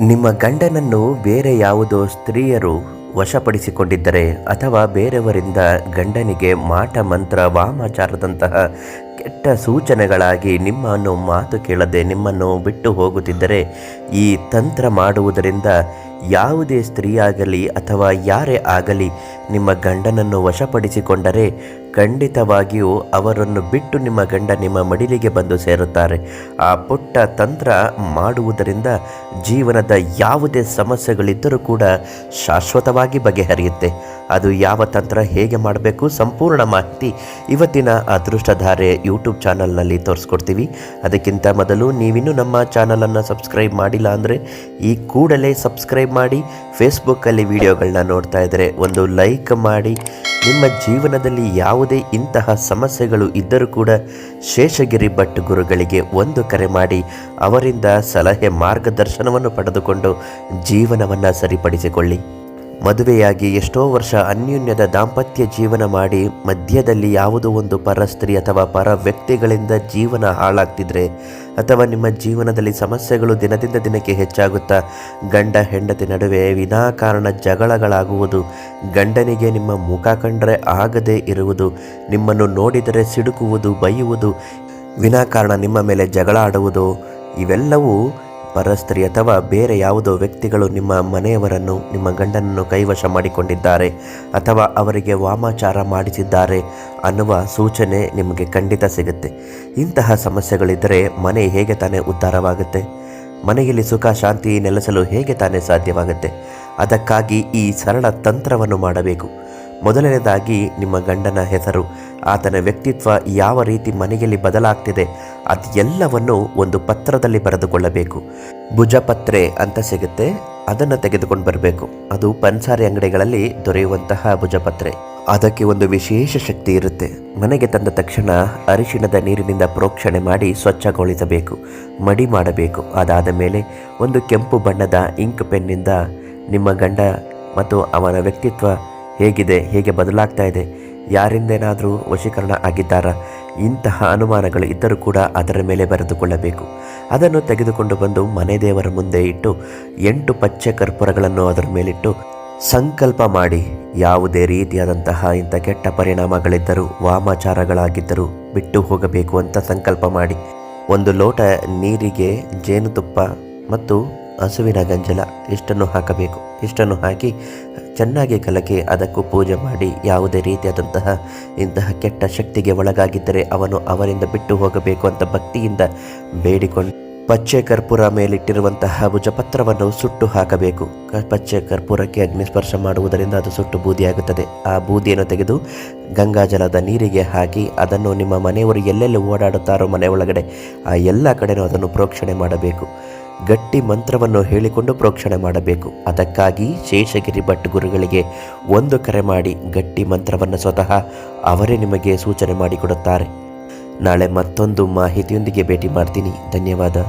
ನಿಮ್ಮ ಗಂಡನನ್ನು ಬೇರೆ ಯಾವುದೋ ಸ್ತ್ರೀಯರು ವಶಪಡಿಸಿಕೊಂಡಿದ್ದರೆ ಅಥವಾ ಬೇರೆಯವರಿಂದ ಗಂಡನಿಗೆ ಮಾಟ ಮಂತ್ರ ವಾಮಾಚಾರದಂತಹ ಕೆಟ್ಟ ಸೂಚನೆಗಳಾಗಿ ನಿಮ್ಮನ್ನು ಮಾತು ಕೇಳದೆ ನಿಮ್ಮನ್ನು ಬಿಟ್ಟು ಹೋಗುತ್ತಿದ್ದರೆ ಈ ತಂತ್ರ ಮಾಡುವುದರಿಂದ ಯಾವುದೇ ಸ್ತ್ರೀಯಾಗಲಿ ಅಥವಾ ಯಾರೇ ಆಗಲಿ ನಿಮ್ಮ ಗಂಡನನ್ನು ವಶಪಡಿಸಿಕೊಂಡರೆ ಖಂಡಿತವಾಗಿಯೂ ಅವರನ್ನು ಬಿಟ್ಟು ನಿಮ್ಮ ಗಂಡ ನಿಮ್ಮ ಮಡಿಲಿಗೆ ಬಂದು ಸೇರುತ್ತಾರೆ. ಆ ಪುಟ್ಟ ತಂತ್ರ ಮಾಡುವುದರಿಂದ ಜೀವನದ ಯಾವುದೇ ಸಮಸ್ಯೆಗಳಿದ್ದರೂ ಕೂಡ ಶಾಶ್ವತವಾಗಿ ಬಗೆಹರಿಯುತ್ತೆ. ಅದು ಯಾವ ತಂತ್ರ ಹೇಗೆ ಮಾಡಬೇಕು ಸಂಪೂರ್ಣ ಮಾಹಿತಿ ಇವತ್ತಿನ ಅದೃಷ್ಟಧಾರೆ ಯೂಟ್ಯೂಬ್ ಚಾನಲ್ನಲ್ಲಿ ತೋರಿಸ್ಕೊಡ್ತೀವಿ. ಅದಕ್ಕಿಂತ ಮೊದಲು ನೀವಿನ್ನೂ ನಮ್ಮ ಚಾನಲನ್ನು ಸಬ್ಸ್ಕ್ರೈಬ್ ಮಾಡಿಲ್ಲ ಅಂದರೆ ಈ ಕೂಡಲೇ ಸಬ್ಸ್ಕ್ರೈಬ್ ಮಾಡಿ. ಫೇಸ್ಬುಕ್ಕಲ್ಲಿ ವಿಡಿಯೋಗಳನ್ನ ನೋಡ್ತಾ ಇದ್ದರೆ ಒಂದು ಲೈಕ್ ಮಾಡಿ. ನಿಮ್ಮ ಜೀವನದಲ್ಲಿ ಯಾವುದೇ ಇಂತಹ ಸಮಸ್ಯೆಗಳು ಇದ್ದರೂ ಕೂಡ ಶೇಷಗಿರಿ ಭಟ್ ಗುರುಗಳಿಗೆ ಒಂದು ಕರೆ ಮಾಡಿ ಅವರಿಂದ ಸಲಹೆ ಮಾರ್ಗದರ್ಶನವನ್ನು ಪಡೆದುಕೊಂಡು ಜೀವನವನ್ನು ಸರಿಪಡಿಸಿಕೊಳ್ಳಿ. ಮದುವೆಯಾಗಿ ಎಷ್ಟೋ ವರ್ಷ ಅನ್ಯೋನ್ಯದ ದಾಂಪತ್ಯ ಜೀವನ ಮಾಡಿ ಮಧ್ಯದಲ್ಲಿ ಯಾವುದೋ ಒಂದು ಪರಸ್ತ್ರೀ ಅಥವಾ ಪರ ವ್ಯಕ್ತಿಗಳಿಂದ ಜೀವನ ಹಾಳಾಗ್ತಿದ್ರೆ ಅಥವಾ ನಿಮ್ಮ ಜೀವನದಲ್ಲಿ ಸಮಸ್ಯೆಗಳು ದಿನದಿಂದ ದಿನಕ್ಕೆ ಹೆಚ್ಚಾಗುತ್ತಾ, ಗಂಡ ಹೆಂಡತಿ ನಡುವೆ ವಿನಾಕಾರಣ ಜಗಳಗಳಾಗುವುದು, ಗಂಡನಿಗೆ ನಿಮ್ಮ ಮುಖ ಕಂಡರೆ ಆಗದೇ ಇರುವುದು, ನಿಮ್ಮನ್ನು ನೋಡಿದರೆ ಸಿಡುಕುವುದು, ಬೈಯುವುದು, ವಿನಾಕಾರಣ ನಿಮ್ಮ ಮೇಲೆ ಜಗಳ ಆಡುವುದು ಇವೆಲ್ಲವೂ ಪರಸ್ತ್ರೀ ಅಥವಾ ಬೇರೆ ಯಾವುದೋ ವ್ಯಕ್ತಿಗಳು ನಿಮ್ಮ ಮನೆಯವರನ್ನು, ನಿಮ್ಮ ಗಂಡನನ್ನು ಕೈವಶ ಮಾಡಿಕೊಂಡಿದ್ದಾರೆ ಅಥವಾ ಅವರಿಗೆ ವಾಮಾಚಾರ ಮಾಡಿಸಿದ್ದಾರೆ ಅನ್ನುವ ಸೂಚನೆ ನಿಮಗೆ ಖಂಡಿತ ಸಿಗುತ್ತೆ. ಇಂತಹ ಸಮಸ್ಯೆಗಳಿದ್ದರೆ ಮನೆ ಹೇಗೆ ತಾನೇ ಉದ್ಧಾರವಾಗುತ್ತೆ? ಮನೆಯಲ್ಲಿ ಸುಖ, ಶಾಂತಿ ನೆಲೆಸಲು ಹೇಗೆ ತಾನೇ ಸಾಧ್ಯವಾಗುತ್ತೆ? ಅದಕ್ಕಾಗಿ ಈ ಸರಳ ತಂತ್ರವನ್ನು ಮಾಡಬೇಕು. ಮೊದಲನೇದಾಗಿ ನಿಮ್ಮ ಗಂಡನ ಹೆಸರು. ಆತನ ವ್ಯಕ್ತಿತ್ವ ಯಾವ ರೀತಿ ಮನೆಯಲ್ಲಿ ಬದಲಾಗ್ತಿದೆ ಅದೆಲ್ಲವನ್ನು ಒಂದು ಪತ್ರದಲ್ಲಿ ಬರೆದುಕೊಳ್ಳಬೇಕು. ಭುಜಪತ್ರೆ ಅಂತ ಸಿಗುತ್ತೆ, ಅದನ್ನು ತೆಗೆದುಕೊಂಡು ಬರಬೇಕು. ಅದು ಪನ್ಸಾರಿ ಅಂಗಡಿಗಳಲ್ಲಿ ದೊರೆಯುವಂತಹ ಭುಜಪತ್ರೆ. ಅದಕ್ಕೆ ಒಂದು ವಿಶೇಷ ಶಕ್ತಿ ಇರುತ್ತೆ. ಮನೆಗೆ ತಂದ ತಕ್ಷಣ ಅರಿಶಿಣದ ನೀರಿನಿಂದ ಪ್ರೋಕ್ಷಣೆ ಮಾಡಿ ಸ್ವಚ್ಛಗೊಳಿಸಬೇಕು, ಮಡಿ ಮಾಡಬೇಕು. ಅದಾದ ಮೇಲೆ ಒಂದು ಕೆಂಪು ಬಣ್ಣದ ಇಂಕ್ ಪೆನ್ನಿಂದ ನಿಮ್ಮ ಗಂಡ ಮತ್ತು ಅವನ ವ್ಯಕ್ತಿತ್ವ ಹೇಗಿದೆ, ಹೇಗೆ ಬದಲಾಗ್ತಾ ಇದೆ, ಯಾರಿಂದೇನಾದರೂ ವಶೀಕರಣ ಆಗಿದ್ದಾರಾ? ಇಂತಹ ಅನುಮಾನಗಳು ಇದ್ದರೂ ಕೂಡ ಅದರ ಮೇಲೆ ಬರೆದುಕೊಳ್ಳಬೇಕು. ಅದನ್ನು ತೆಗೆದುಕೊಂಡು ಬಂದು ಮನೆ ದೇವರ ಮುಂದೆ ಇಟ್ಟು, ಎಂಟು ಪಚ್ಚೆ ಕರ್ಪೂರಗಳನ್ನು ಅದರ ಮೇಲಿಟ್ಟು, ಸಂಕಲ್ಪ ಮಾಡಿ, ಯಾವುದೇ ರೀತಿಯಾದಂತಹ ಇಂಥ ಕೆಟ್ಟ ಪರಿಣಾಮಗಳಿದ್ದರೂ, ವಾಮಾಚಾರಗಳಾಗಿದ್ದರೂ ಬಿಟ್ಟು ಹೋಗಬೇಕು ಅಂತ ಸಂಕಲ್ಪ ಮಾಡಿ. ಒಂದು ಲೋಟ ನೀರಿಗೆ, ಜೇನುತುಪ್ಪ ಮತ್ತು ಹಸುವಿನ ಗಂಜಲ ಇಷ್ಟನ್ನು ಹಾಕಬೇಕು. ಇಷ್ಟನ್ನು ಹಾಕಿ ಚೆನ್ನಾಗಿ ಕಲಕಿ ಅದಕ್ಕೂ ಪೂಜೆ ಮಾಡಿ ಯಾವುದೇ ರೀತಿಯಾದಂತಹ ಇಂತಹ ಕೆಟ್ಟ ಶಕ್ತಿಗೆ ಒಳಗಾಗಿದ್ದರೆ ಅವನು ಅವರಿಂದ ಬಿಟ್ಟು ಹೋಗಬೇಕು ಅಂತ ಭಕ್ತಿಯಿಂದ ಬೇಡಿಕೊಂಡು ಪಚ್ಚೆ ಕರ್ಪೂರ ಮೇಲಿಟ್ಟಿರುವಂತಹ ಭುಜಪತ್ರವನ್ನು ಸುಟ್ಟು ಹಾಕಬೇಕು. ಪಚ್ಚೆ ಕರ್ಪೂರಕ್ಕೆ ಅಗ್ನಿಸ್ಪರ್ಶ ಮಾಡುವುದರಿಂದ ಅದು ಸುಟ್ಟು ಬೂದಿಯಾಗುತ್ತದೆ. ಆ ಬೂದಿಯನ್ನು ತೆಗೆದು ಗಂಗಾಜಲದ ನೀರಿಗೆ ಹಾಕಿ ಅದನ್ನು ನಿಮ್ಮ ಮನೆಯವರು ಎಲ್ಲೆಲ್ಲಿ ಓಡಾಡುತ್ತಾರೋ ಮನೆ ಒಳಗಡೆ ಆ ಎಲ್ಲ ಕಡೆನೂ ಅದನ್ನು ಪ್ರೋಕ್ಷಣೆ ಮಾಡಬೇಕು. ಗಟ್ಟಿ ಮಂತ್ರವನ್ನು ಹೇಳಿಕೊಂಡು ಪ್ರೋಕ್ಷಣೆ ಮಾಡಬೇಕು. ಅದಕ್ಕಾಗಿ ಶೇಷಗಿರಿ ಭಟ್ ಗುರುಗಳಿಗೆ ಒಂದು ಕರೆ ಮಾಡಿ ಗಟ್ಟಿ ಮಂತ್ರವನ್ನು ಸ್ವತಃ ಅವರೇ ನಿಮಗೆ ಸೂಚನೆ ಮಾಡಿಕೊಡುತ್ತಾರೆ. ನಾಳೆ ಮತ್ತೊಂದು ಮಾಹಿತಿಯೊಂದಿಗೆ ಭೇಟಿ ಮಾಡ್ತೀನಿ. ಧನ್ಯವಾದ.